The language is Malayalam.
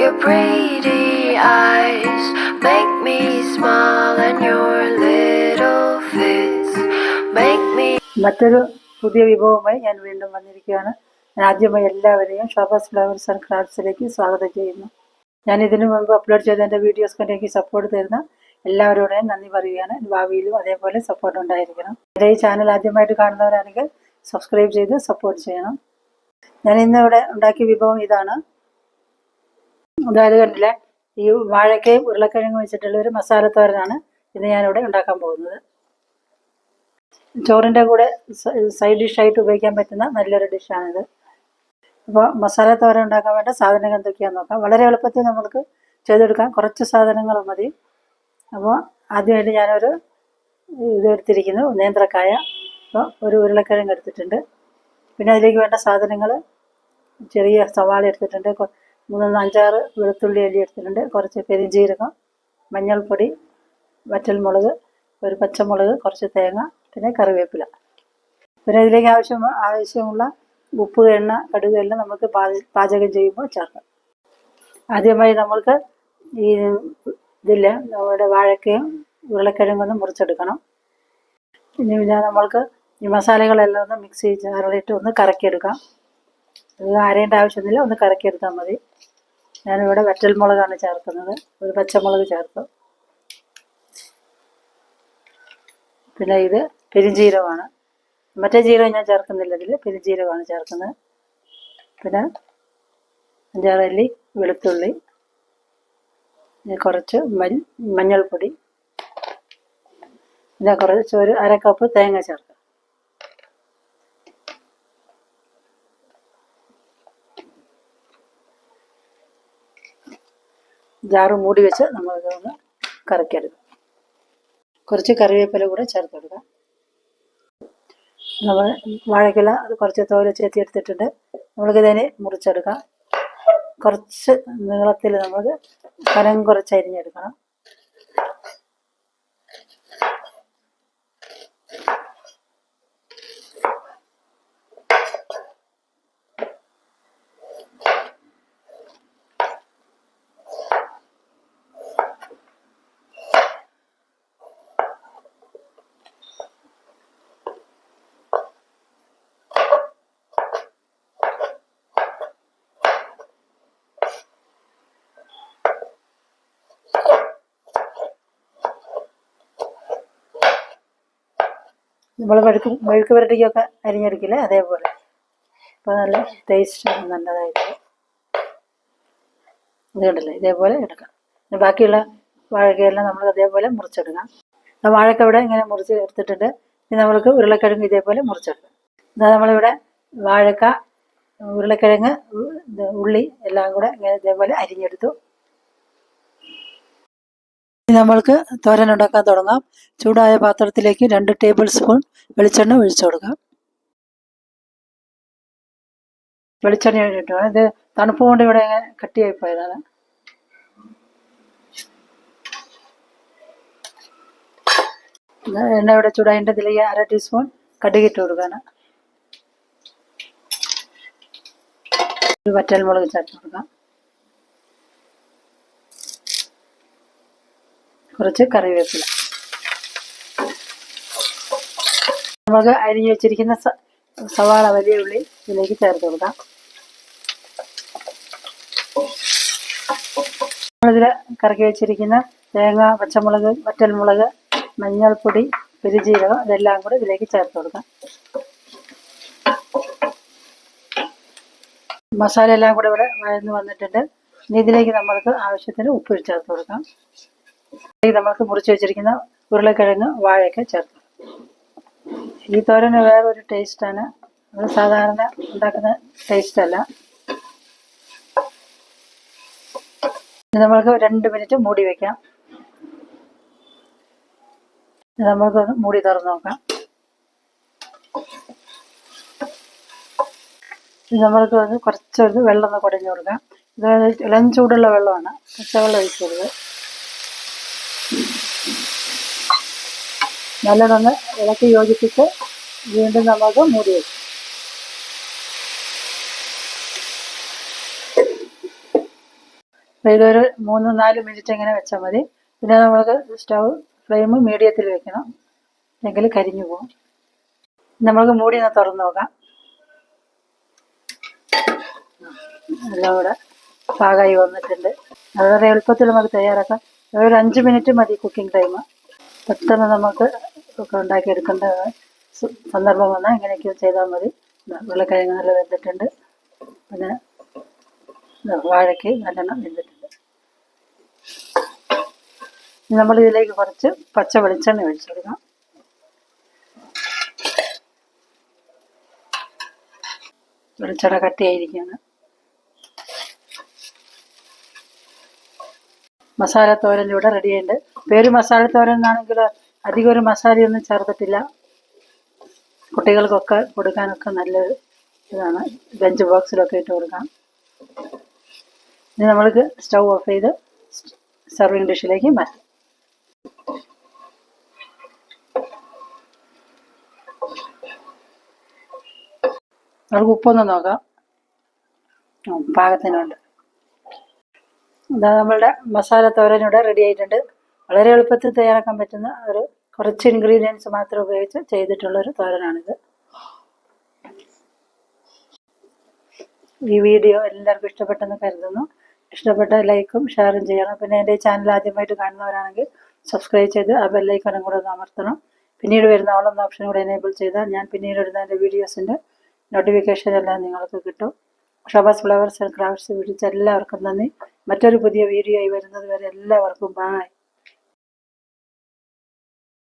Your pretty eyes. Make me smile, and your little fits. Make me. മറ്റൊരു പുതിയ വിഭവമായി ഞാൻ വീണ്ടും വന്നിരിക്കുകയാണ്. ഞാൻ ആദ്യമായി എല്ലാവരെയും ഷോപ്പാസ് ഫ്ലവേഴ്സ് ആൻഡ് ക്രാഫ്റ്റ്സിലേക്ക് സ്വാഗതം ചെയ്യുന്നു. ഞാൻ ഇതിനു മുമ്പ് അപ്ലോഡ് ചെയ്ത എന്റെ വീഡിയോസ് കണ്ട് എനിക്ക് സപ്പോർട്ട് തരുന്ന എല്ലാവരോടും നന്ദി പറയുകയാണ്. ഭാവിയിലും അതേപോലെ സപ്പോർട്ട് ഉണ്ടായിരിക്കണം. എന്റെ ഈ ചാനൽ ആദ്യമായിട്ട് കാണുന്നവരാണെങ്കിൽ സബ്സ്ക്രൈബ് ചെയ്ത് സപ്പോർട്ട് ചെയ്യണം. ഞാൻ ഇന്ന് ഇവിടെ ഉണ്ടാക്കിയ വിഭവം ഇതാണ്. അതായത് കണ്ടില്ലേ ഈ വാഴക്കയും ഉരുളക്കിഴങ്ങും വെച്ചിട്ടുള്ള ഒരു മസാല മസാലത്തോരനാണ് ഇന്ന് ഞാനിവിടെ ഉണ്ടാക്കാൻ പോകുന്നത്. ചോറിന്റെ കൂടെ സൈഡ് ഡിഷായിട്ട് ഉപയോഗിക്കാൻ പറ്റുന്ന നല്ലൊരു ഡിഷാണിത് അപ്പോൾ മസാല തോരൻ ഉണ്ടാക്കാൻ വേണ്ട സാധനങ്ങൾ എന്തൊക്കെയാണെന്ന് നോക്കാം. വളരെ എളുപ്പത്തിൽ നമുക്ക് ചെയ്തെടുക്കാം. കുറച്ച് സാധനങ്ങൾ മതി. അപ്പോൾ ആദ്യമായിട്ട് ഞാനൊരു ഇത് എടുത്തിരിക്കുന്നു നേന്ത്രക്കായ. അപ്പോൾ ഒരു ഉരുളക്കിഴങ്ങ് എടുത്തിട്ടുണ്ട്. പിന്നെ അതിലേക്ക് വേണ്ട സാധനങ്ങൾ ചെറിയ സവാള എടുത്തിട്ടുണ്ട്. മൂന്ന് അഞ്ചാറ് വെളുത്തുള്ളി അല്ലി എടുത്തിട്ടുണ്ട്. കുറച്ച് പെരിഞ്ജീരകം മഞ്ഞൾപ്പൊടി വറ്റൽമുളക് ഒരു പച്ചമുളക് കുറച്ച് തേങ്ങ പിന്നെ കറിവേപ്പില. പിന്നെ ഇതിലേക്ക് ആവശ്യം ആവശ്യമുള്ള ഉപ്പ് എണ്ണ കടുക് എല്ലാം നമുക്ക് പാച- പാചകം ചെയ്യുമ്പോൾ ചേർക്കാം. ആദ്യമായി നമ്മൾക്ക് ഈ ഇതിൽ നമ്മുടെ വാഴക്കയും ഉരുളക്കിഴങ്ങൊന്നും മുറിച്ചെടുക്കണം. പിന്നെ പിന്നെ നമ്മൾക്ക് ഈ മസാലകളെല്ലാം ഒന്ന് മിക്സ് ചെയ്ത് ചേർന്നിട്ട് ഒന്ന് കറക്കിയെടുക്കാം. അത് അരയേണ്ട ആവശ്യമൊന്നുമില്ല ഒന്ന് കറക്കിയെടുത്താൽ മതി. ഞാനിവിടെ വറ്റൽമുളകാണ് ചേർക്കുന്നത്. ഒരു പച്ചമുളക് ചേർക്കും. പിന്നെ ഇത് പെരുംജീരകമാണ് മറ്റേ ജീരകം ഞാൻ ചേർക്കുന്നില്ല ഇതിൽ പെരുംജീരകമാണ് ചേർക്കുന്നത്. പിന്നെ അഞ്ചാറല്ലി വെളുത്തുള്ളി. കുറച്ച് മഞ്ഞൾപ്പൊടി. പിന്നെ കുറച്ച് ഒരു അര കപ്പ് തേങ്ങ ചേർക്കുക ജാറ് മൂടി വെച്ച് നമ്മളിതൊന്ന് കറക്കിയെടുക്കാം കുറച്ച് കറിവേപ്പില കൂടെ ചേർത്ത് കൊടുക്കാം നമ്മൾ വാഴക്കില കുറച്ച് തോൽ ചേർത്തി എടുത്തിട്ടുണ്ട്. നമ്മൾക്കിതിനെ മുറിച്ചെടുക്കാം. കുറച്ച് നീളത്തിൽ നമുക്ക് കനം കുറച്ച് അരിഞ്ഞെടുക്കണം. നമ്മൾ മെഴുക്ക് മെഴുക്ക് പുരട്ടിക്കൊക്കെ അരിഞ്ഞെടുക്കില്ലേ? അതേപോലെ. അപ്പോൾ നല്ല ടേസ്റ്റ് നല്ലതായിട്ട്. ഇത് കണ്ടില്ലേ? ഇതേപോലെ എടുക്കാം. ബാക്കിയുള്ള വാഴക്കയെല്ലാം നമ്മൾ അതേപോലെ മുറിച്ചെടുക്കാം. വാഴക്ക ഇവിടെ ഇങ്ങനെ മുറിച്ച് എടുത്തിട്ടുണ്ട്. ഇനി നമ്മൾക്ക് ഉരുളക്കിഴങ്ങ് ഇതേപോലെ മുറിച്ചെടുക്കാം. ഇതാ നമ്മളിവിടെ വാഴക്ക ഉരുളക്കിഴങ്ങ് ഉള്ളി എല്ലാം കൂടെ ഇങ്ങനെ ഇതേപോലെ അരിഞ്ഞെടുത്തു. ഇനി നമ്മൾക്ക് തോരൻ ഉണ്ടാക്കാൻ തുടങ്ങാം. ചൂടായ പാത്രത്തിലേക്ക് രണ്ട് ടേബിൾ സ്പൂൺ വെളിച്ചെണ്ണ ഒഴിച്ചു കൊടുക്കാം. വെളിച്ചെണ്ണ ഒഴിച്ചിട്ട്. ഇത് തണുപ്പ് കൊണ്ട് ഇവിടെ കട്ടിയായി പോയതാണ്. എണ്ണ ഇവിടെ ചൂടായിട്ട് ഇതിലേക്ക് അര ടീസ്പൂൺ കടുകിട്ട് കൊടുക്കാണ് ഒരു വറ്റൽമുളക് ചേർത്ത് കൊടുക്കാം. കുറച്ച് കറിവേപ്പില നമുക്ക് അരിഞ്ഞു വെച്ചിരിക്കുന്ന സവാള വലിയ ഉള്ളി ഇതിലേക്ക് ചേർത്ത് കൊടുക്കാം. നമ്മളിതിൽ കറക്കി വെച്ചിരിക്കുന്ന തേങ്ങ പച്ചമുളക് വറ്റൽമുളക് മഞ്ഞൾപ്പൊടി പെരുജീരകം ഇതെല്ലാം കൂടി ഇതിലേക്ക് ചേർത്ത് കൊടുക്കാം. മസാല എല്ലാം കൂടെ ഇവിടെ വഴന്ന് വന്നിട്ടുണ്ട്. ഇനി ഇതിലേക്ക് നമ്മൾക്ക് ആവശ്യത്തിന് ഉപ്പ് ചേർത്ത് കൊടുക്കാം. നമ്മൾക്ക് മുറിച്ച് വെച്ചിരിക്കുന്ന ഉരുളക്കിഴങ്ങ് വാഴയൊക്കെ ചേർത്ത് ഈ തോരന് വേറൊരു ടേസ്റ്റാണ് അത് സാധാരണ ഉണ്ടാക്കുന്ന ടേസ്റ്റ് അല്ല. നമ്മൾക്ക് രണ്ട് മിനിറ്റ് മൂടി വെക്കാം. നമ്മൾക്കൊന്ന് മൂടി തുറന്ന് നോക്കാം. നമ്മൾക്ക് ഒന്ന് കുറച്ചൊരു വെള്ളം ഒന്ന് കുടഞ്ഞു കൊടുക്കാം. ഇത് ഇളം ചൂടുള്ള വെള്ളമാണ്. പച്ചവെള്ളം കൊടുക്കുക നല്ലതൊന്ന് ഇളക്കി യോജിപ്പിച്ച് വീണ്ടും നമുക്ക് മൂടി വയ്ക്കും ഇതൊരു മൂന്ന് നാല് മിനിറ്റ് ഇങ്ങനെ വെച്ചാൽ മതി. പിന്നെ നമ്മൾക്ക് സ്റ്റൗ ഫ്ലെയിം മീഡിയത്തിൽ വെക്കണം. അല്ലെങ്കിൽ കരിഞ്ഞു പോകും നമ്മൾക്ക് മൂടി ഒന്ന് തുറന്ന് നോക്കാം. എല്ലാം കൂടെ പാകമായി വന്നിട്ടുണ്ട്. അത് വളരെ എളുപ്പത്തിൽ നമുക്ക് തയ്യാറാക്കാം. ഒരു അഞ്ച് മിനിറ്റ് മതി കുക്കിംഗ് ടൈം പെട്ടെന്ന് നമുക്ക് ഉണ്ടാക്കിയെടുക്കേണ്ട സന്ദർഭം വന്നാൽ ഇങ്ങനെയൊക്കെ ചെയ്താൽ മതി. ഉരുളക്കിഴങ്ങ് നല്ല വെന്തിട്ടുണ്ട്. പിന്നെ വാഴയ്ക്ക് നല്ലെണ്ണം വെന്തിട്ടുണ്ട്. നമ്മൾ ഇതിലേക്ക് കുറച്ച് പച്ച വെളിച്ചെണ്ണ ഒഴിച്ചു കൊടുക്കാം. വെളിച്ചെണ്ണ കട്ടിയായിരിക്കുകയാണ്. മസാല തോരൻ ഇവിടെ റെഡിയുണ്ട് പേര് മസാല തോരൻ എന്നാണെങ്കിൽ അധികം ഒരു മസാലയൊന്നും ചേർത്തിട്ടില്ല. കുട്ടികൾക്കൊക്കെ കൊടുക്കാനൊക്കെ നല്ലൊരു ഇതാണ്. ലഞ്ച് ബോക്സിലൊക്കെ ഇട്ട് കൊടുക്കാം. ഇനി നമ്മൾക്ക് സ്റ്റൗ ഓഫ് ചെയ്ത് സർവിങ് ഡിഷിലേക്ക് മാറ്റാം. നമുക്ക് ഉപ്പൊന്ന് നോക്കാം. പാകത്തിനുണ്ട്. ഇതാ നമ്മളുടെ മസാല തോരൻ ഇവിടെ റെഡി ആയിട്ടുണ്ട്. വളരെ എളുപ്പത്തിൽ തയ്യാറാക്കാൻ പറ്റുന്ന ഒരു കുറച്ച് ഇൻഗ്രീഡിയൻസ് മാത്രം ഉപയോഗിച്ച് ചെയ്തിട്ടുള്ളൊരു തോരനാണിത്. ഈ വീഡിയോ എല്ലാവർക്കും ഇഷ്ടപ്പെട്ടെന്ന് കരുതുന്നു. ഇഷ്ടപ്പെട്ട ലൈക്കും ഷെയറും ചെയ്യണം. പിന്നെ എന്റെ ചാനൽ ആദ്യമായിട്ട് കാണുന്നവരാണെങ്കിൽ സബ്സ്ക്രൈബ് ചെയ്ത് ആ ബെല്ലൈക്കണും കൂടെ ഒന്ന് അമർത്തണം. പിന്നീട് വരുന്ന ഒന്ന് ഓപ്ഷൻ കൂടെ എനേബിൾ ചെയ്താൽ ഞാൻ പിന്നീട് ഇടുന്ന എന്റെ വീഡിയോസിന്റെ നോട്ടിഫിക്കേഷൻ എല്ലാം നിങ്ങൾക്ക് കിട്ടും. ഷബാസ് ഫ്ലവേഴ്സ് ക്രാഫ്റ്റ്സ് വിളിച്ച എല്ലാവർക്കും നന്ദി. മറ്റൊരു പുതിയ വീഡിയോ ആയി വരുന്നത് വരെ എല്ലാവർക്കും ബായ്